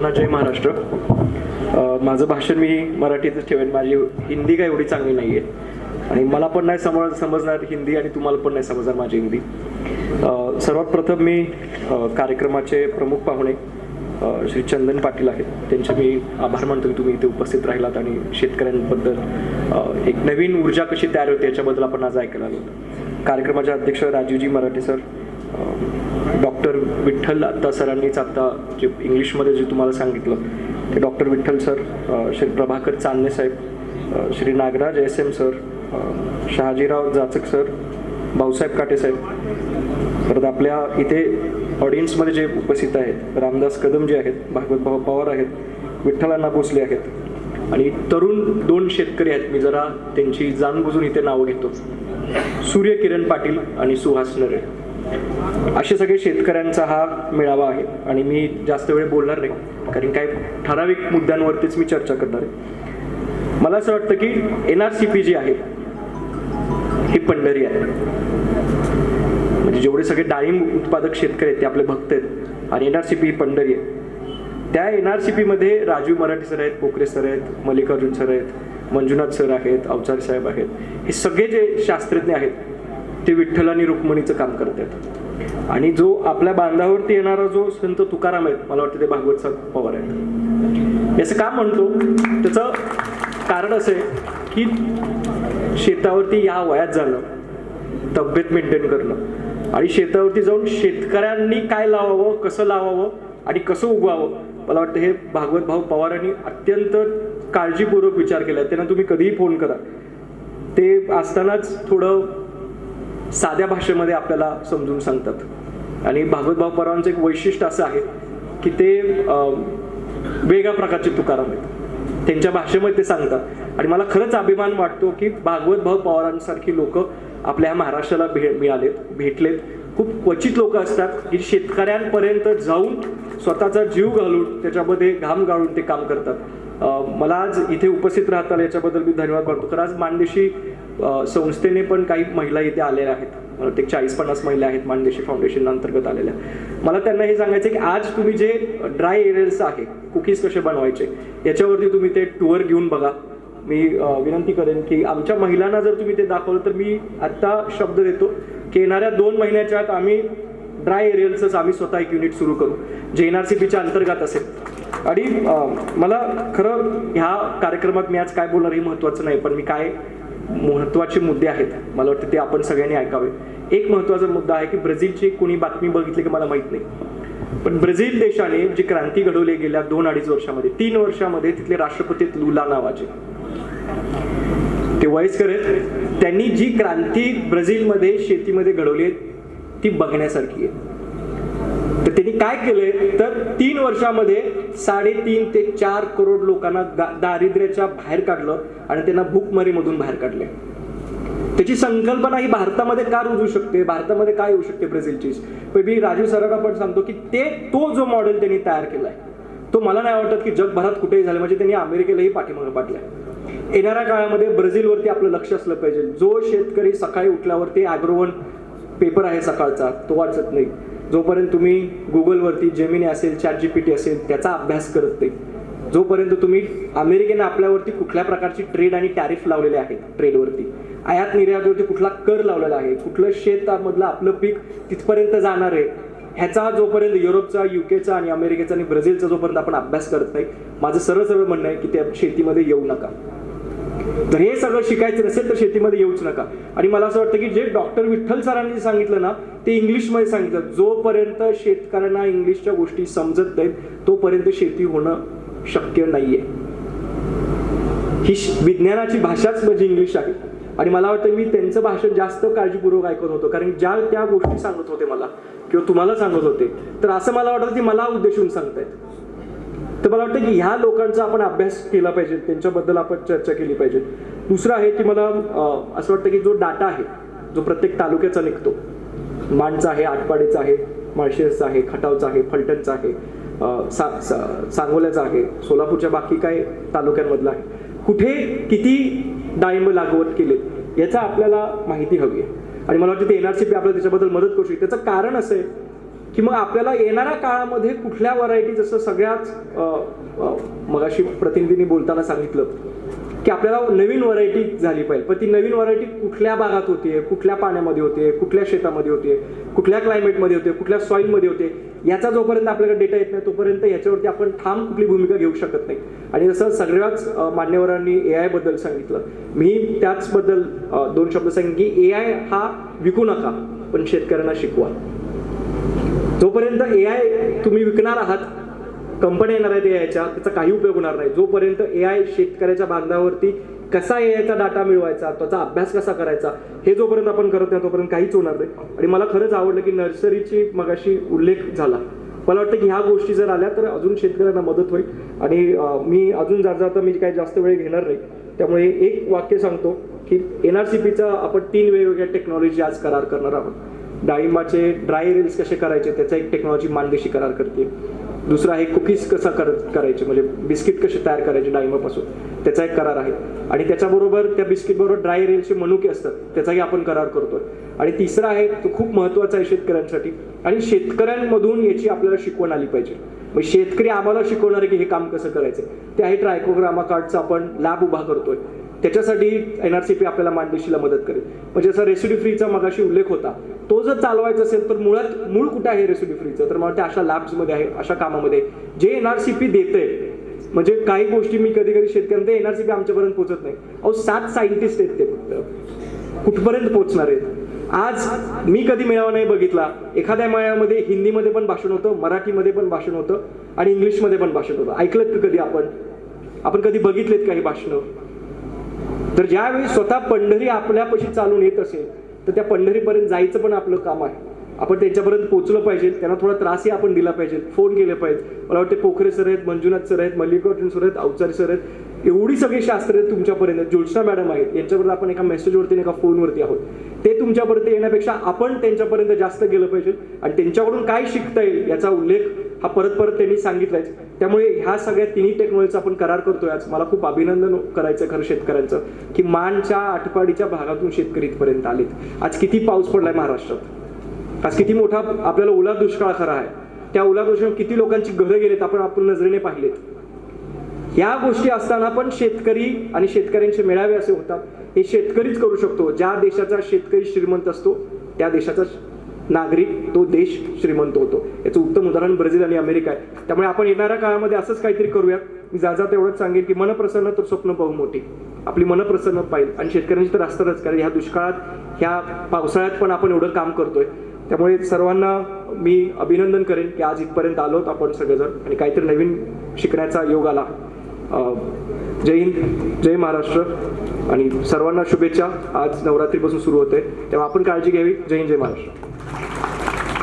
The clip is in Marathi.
जय महाराष्ट्र. माझं भाषण मी मराठीतच ठेवेन. माझी हिंदी काय एवढी चांगली नाही आहे आणि मला पण नाही समज समजणार हिंदी आणि तुम्हाला पण नाही समजणार माझी हिंदी. सर्वात प्रथम मी कार्यक्रमाचे प्रमुख पाहुणे श्री चंदन पाटील आहेत. त्यांचे मी आभार मानतो की तुम्ही इथे उपस्थित राहिलात आणि शेतकऱ्यांबद्दल एक नवीन ऊर्जा कशी तयार होते याच्याबद्दल आपण आज ऐकायला आलो कार्यक्रमाचे अध्यक्ष राजीवजी मराठे सर डॉक्टर विठ्ठल आत्ता सरांनीच आत्ता जे इंग्लिशमध्ये जे तुम्हाला सांगितलं ते डॉक्टर विठ्ठल सर श्री प्रभाकर चांदणे साहेब Shri Nagraj S M sir Shahajirao Jachak sir Bhausaheb काटे साहेब. परत आपल्या इथे ऑडियन्समध्ये जे उपस्थित आहेत रामदास कदम जे आहेत भागवत भाऊ पवार आहेत विठ्ठलांना भोसले आहेत. आणि तरुण दोन शेतकरी आहेत मी जरा त्यांची जाणबुजून इथे नावं घेतो. सूर्यकिरण पाटील आणि सुहास नरे. असे सगळे शेतकऱ्यांचा हा मेळावा आहे. आणि मी जास्त वेळ बोलणार नाही कारण काय ठराविक मुद्द्यांवरतीच मी चर्चा करणार आहे. मला असं वाटतं की N R C P G आहे ही पंढरी आहे. म्हणजे जेवढे सगळे डाळिंब उत्पादक शेतकरी आहेत ते आपले भक्त आहेत आणि एन आर सी पी ही पंढरी आहे. त्या एन आर सी पीमध्ये राजू मराठी सर आहेत पोखरे सर आहेत मल्लिकार्जुन सर आहेत मंजुनाथ सर आहेत अवचारी साहेब आहेत. हे सगळे जे शास्त्रज्ञ आहेत ते विठ्ठल आणि रुक्मिणीचं काम करत आहेत. आणि जो आपल्या बांधावरती येणारा जो संत तुकाराम आहेत मला वाटतं ते भागवत पवार आहेत. याचं का म्हणतो त्याचं कारण असं आहे की शेतावरती या वयात जाणं तब्येत मेंटेन करणं आणि शेतावरती जाऊन शेतकऱ्यांनी काय लावावं कसं लावावं आणि कसं उगवावं मला वाटतं हे भागवत भाऊ पवारांनी अत्यंत काळजीपूर्वक विचार केला. त्यांना तुम्ही कधीही फोन करा. ते असतानाच थोडं साध्या भाषेमध्ये आपल्याला समजून सांगतात. आणि भागवत भाऊ पवारांचं एक वैशिष्ट्य असं आहे की ते वेगळ्या प्रकारचे तुकाराम आहेत. त्यांच्या भाषेमध्ये ते सांगतात. आणि मला खरंच अभिमान वाटतो की भागवत भाऊ पवारांसारखी लोक आपल्या ह्या महाराष्ट्राला भे मिळालेत भेटलेत. खूप क्वचित लोक असतात की शेतकऱ्यांपर्यंत जाऊन स्वतःचा जीव घालून त्याच्यामध्ये घाम गाळून ते काम करतात. मला आज इथे उपस्थित राहताना याच्याबद्दल मी धन्यवाद मानतो. तर आज मानदेशी संस्थेने पण काही महिला इथे आलेल्या आहेत. मला चाळीस पन्नास महिला आहेत मानदेशी फाउंडेशन अंतर्गत आलेल्या. मला त्यांना हे सांगायचं की आज तुम्ही जे ड्राय एरियल्स आहे कुकीज कसे बनवायचे याच्यावरती तुम्ही ते टूर घेऊन बघा. मी विनंती करेन की आमच्या महिलांना जर तुम्ही ते दाखवलं तर मी आत्ता शब्द देतो की येणाऱ्या दोन महिन्याच्या आत आम्ही ड्राय एरियलचंच आम्ही स्वतः एक युनिट सुरू करू जे एन आर सी पीच्या अंतर्गत असेल. आणि मला खरं ह्या कार्यक्रमात मी आज काय बोलणार हे महत्त्वाचं नाही पण मी काय महत्त्वाचे मुद्दे आहेत. मला वाटतं ते आपण सगळ्यांनी ऐकावे. एक महत्त्वाचा मुद्दा आहे की ब्राझीलची कोणी बातमी बघितली की मला माहीत नाही. पण ब्राझील देशाने जी क्रांती घडवली गेल्या दोन अडीच वर्षामध्ये तीन वर्षामध्ये तिथले राष्ट्रपती लुला नावाचे. ते वयस्कर आहेत. त्यांनी जी क्रांती ब्राझीलमध्ये शेतीमध्ये घडवली आहे ती बघण्यासारखी आहे. तर त्यांनी काय केलंय? तर तीन वर्षामध्ये साडेतीन ते चार करोड लोकांना दारिद्र्याच्या बाहेर काढलं आणि त्यांना भूकमरीमधून बाहेर काढले त्याची संकल्पना ही भारतामध्ये का रुजू शकते? भारतामध्ये काय येऊ शकते ब्राझीलची? पण मी राजीव सरांना पण सांगतो की ते तो जो मॉडेल त्यांनी तयार केलाय तो मला नाही वाटत की जगभरात कुठेही झालं. म्हणजे त्यांनी अमेरिकेलाही पाठीमागे पाडलाय येणाऱ्या काळामध्ये ब्राझीलवरती आपलं लक्ष असलं पाहिजे. जो शेतकरी सकाळी उठल्यावरती ॲग्रोवन पेपर आहे सकाळचा तो वाचत नाही. जोपर्यंत तुम्ही गुगलवरती जेमिनी असेल चॅट जी पी टी असेल त्याचा अभ्यास करत नाही. जोपर्यंत तुम्ही अमेरिकेने आपल्यावरती कुठल्या प्रकारची ट्रेड आणि टॅरिफ लावलेले आहेत ट्रेडवरती आयात निर्यातवरती कुठला कर लावलेला आहे कुठलं शेतामधलं आपलं पीक तिथपर्यंत जाणार आहे ह्याचा जोपर्यंत युरोपचा युकेचा आणि अमेरिकेचा आणि ब्राझीलचा जोपर्यंत आपण अभ्यास करत नाही माझं सरळ सरळ म्हणणं आहे की त्या शेतीमध्ये येऊ नका. जर हे सगळं शिकायचं नसेल तर शेतीमध्ये येऊच नका. आणि मला असं वाटतं की जे डॉक्टर विठ्ठल सरांनी सांगितलं ना ते इंग्लिशमध्ये सांगितलं. जोपर्यंत शेतकऱ्यांना इंग्लिशच्या गोष्टी समजत नाहीत तोपर्यंत शेती होणं शक्य नाहीये. ही विज्ञानाची भाषाच म्हणजे इंग्लिश आहे. आणि मला वाटतं मी त्यांचं भाषण जास्त काळजीपूर्वक ऐकत होतो. कारण ज्या त्या गोष्टी सांगत होते मला किंवा तुम्हाला सांगत होते तर असं मला वाटतं की मला उद्देशून सांगतायत. तर मला वाटतं की ह्या लोकांचा आपण अभ्यास केला पाहिजे. त्यांच्याबद्दल आपण चर्चा केली पाहिजे. दुसरं आहे की मला असं वाटतं की जो डाटा आहे जो प्रत्येक तालुक्याचा निघतो माणचा आहे आटपाडीचा आहे माळशेरचा आहे खटावचा आहे फलटणचा आहे सा सा- सांगोल्याचा आहे सोलापूरच्या बाकी काय तालुक्यांमधला आहे. कुठे किती डाळिंब लागवड केले याचा आपल्याला माहिती हवी आहे. आणि मला वाटतं ते एनआरसीपी आपल्याला त्याच्याबद्दल मदत करू शकते. त्याचं कारण असं आहे की मग आपल्याला येणाऱ्या काळामध्ये कुठल्या व्हरायटी जसं सगळ्याच मगाशी प्रतिनिधींनी बोलताना सांगितलं की आपल्याला नवीन व्हरायटी झाली पाहिजे. पण ती नवीन व्हरायटी कुठल्या भागात होते कुठल्या पाण्यामध्ये होते कुठल्या शेतामध्ये होते कुठल्या क्लायमेटमध्ये होते कुठल्या सॉईलमध्ये होते याचा जोपर्यंत आपल्याकडे डेटा येत नाही तोपर्यंत याच्यावरती आपण ठाम कुठली भूमिका घेऊ शकत नाही. आणि जसं सगळ्याच मान्यवरांनी ए आयबद्दल सांगितलं मी त्याचबद्दल दोन शब्द सांगेन की ए आय हा विकू नका पण शेतकऱ्यांना शिकवा. जोपर्यंत ए आय तुम्ही विकणार आहात कंपन्या येणार आहेत ए आयच्या त्याचा काही उपयोग होणार नाही. जोपर्यंत ए आय शेतकऱ्याच्या बांधावरती कसा एआयचा डाटा मिळवायचा त्याचा अभ्यास कसा करायचा हे जोपर्यंत आपण करत नाही तोपर्यंत काहीच होणार नाही. आणि मला खरंच आवडलं की नर्सरीची मगाशी उल्लेख झाला. मला वाटतं की ह्या गोष्टी जर आल्या तर अजून शेतकऱ्यांना मदत होईल. आणि मी अजून जाता जाता मी काही जास्त वेळ घेणार नाही. त्यामुळे एक वाक्य सांगतो की एन आर सी पीचा आपण तीन वेगवेगळ्या टेक्नॉलॉजी आज करार करणार आहोत. डाळिंबाचे ड्राय रील्स कसे करायचे त्याचा एक टेक्नॉलॉजी मानदेशी करार करते. दुसरा आहे कुकीज कसा कर करायचे म्हणजे बिस्किट कसे तयार करायचे डाळिंबापासून. त्याचा एक करार आहे. आणि त्याच्याबरोबर त्या बिस्किट बरोबर ड्राय रेलचे मनुके असतात त्याचाही आपण करार करतो आणि तिसरा आहे तो खूप महत्त्वाचा आहे शेतकऱ्यांसाठी. आणि शेतकऱ्यांमधून याची आपल्याला शिकवण आली पाहिजे. मग शेतकरी आम्हाला शिकवणार आहे की हे काम कसं करायचं. ते आहे ट्रायकोग्रामा कार्डचा आपण लॅब उभा करतोय. त्याच्यासाठी एन आर सी पी आपल्याला मानदेशीला मदत करेल. म्हणजे जसा रेसिडी फ्रीचा मगाशी उल्लेख होता तो जर चालवायचा असेल तर मुळात मूळ कुठे आहे रेसिडी फ्रीचं? तर मला वाटतं अशा लॅब्समध्ये आहे अशा कामामध्ये जे एन आर सी पी देते म्हणजे काही गोष्टी मी कधी कधी शेतकऱ्यांना एन आर सी पी आमच्यापर्यंत पोहोचत नाही. अहो सात सायंटिस्ट आहेत ते फक्त. कुठपर्यंत पोहोचणार आहेत? आज मी कधी मेळावा नाही बघितला. एखाद्या मेळाव्यामध्ये हिंदीमध्ये पण भाषण होतं मराठीमध्ये पण भाषण होतं आणि इंग्लिशमध्ये पण भाषण होतं. ऐकलं का कधी आपण? आपण कधी बघितलेत काही भाषणं? तर ज्यावेळी स्वतः पंढरी आपल्यापाशी चालून येत असेल तर त्या पंढरीपर्यंत जायचं पण आपलं काम आहे. आपण त्यांच्यापर्यंत पोचलं पाहिजे त्यांना थोडा त्रासही आपण दिला पाहिजे. फोन केले पाहिजे मला वाटते पोखरे सर आहेत मंजुनाथ सर आहेत मल्लिकार्जुन सर आहेत अवचारी सर आहेत एवढी सगळी शास्त्र आहेत तुमच्यापर्यंत. ज्योत्सना मॅडम आहेत यांच्यापर्यंत आपण एका मेसेजवरती एका फोनवरती आहोत. ते तुमच्यापर्यंत येण्यापेक्षा आपण त्यांच्यापर्यंत जास्त गेलं पाहिजे. आणि त्यांच्याकडून काय शिकता येईल याचा उल्लेख हा परत परत त्यांनी सांगितलाय. त्यामुळे ह्या सगळ्या तिन्ही टेक्नॉलॉजीचा आपण करार करतोय आज. मला खूप अभिनंदन करायचं खरं शेतकऱ्यांचं की मानच्या आटपाडीच्या भागातून शेतकरी इथपर्यंत आलेत. आज किती पाऊस पडलाय महाराष्ट्रात? आज किती मोठा आपल्याला ओला दुष्काळ खरा आहे. त्या ओला दुष्काळ किती लोकांची घरं गेलेत आपण आपण नजरेने पाहिलेत. या गोष्टी असताना पण शेतकरी आणि शेतकऱ्यांचे मेळावे असे होतात. हे शेतकरीच करू शकतो. ज्या देशाचा शेतकरी श्रीमंत असतो त्या देशाचा नागरिक तो देश श्रीमंत होतो. याचं उत्तम उदाहरण ब्राझील आणि अमेरिका आहे. त्यामुळे आपण येणाऱ्या काळामध्ये असंच काहीतरी करूयात. मी जाजा तेवढंच सांगेन की मनप्रसन्न तर स्वप्न पाहू मोठी. आपली मनप्रसन्न पाहिजे आणि शेतकऱ्यांची तर असतातच कारण ह्या दुष्काळात ह्या पावसाळ्यात पण आपण एवढं काम करतोय. त्यामुळे सर्वांना मी अभिनंदन करेन की आज इथपर्यंत आलोत आपण सगळेजण. आणि काहीतरी नवीन शिकण्याचा योग आला. जय हिंद जय महाराष्ट्र. आणि सर्वांना शुभेच्छा. आज नवरात्रीपासून सुरू होते तेव्हा आपण काळजी घ्यावी. जय हिंद जय महाराष्ट्र.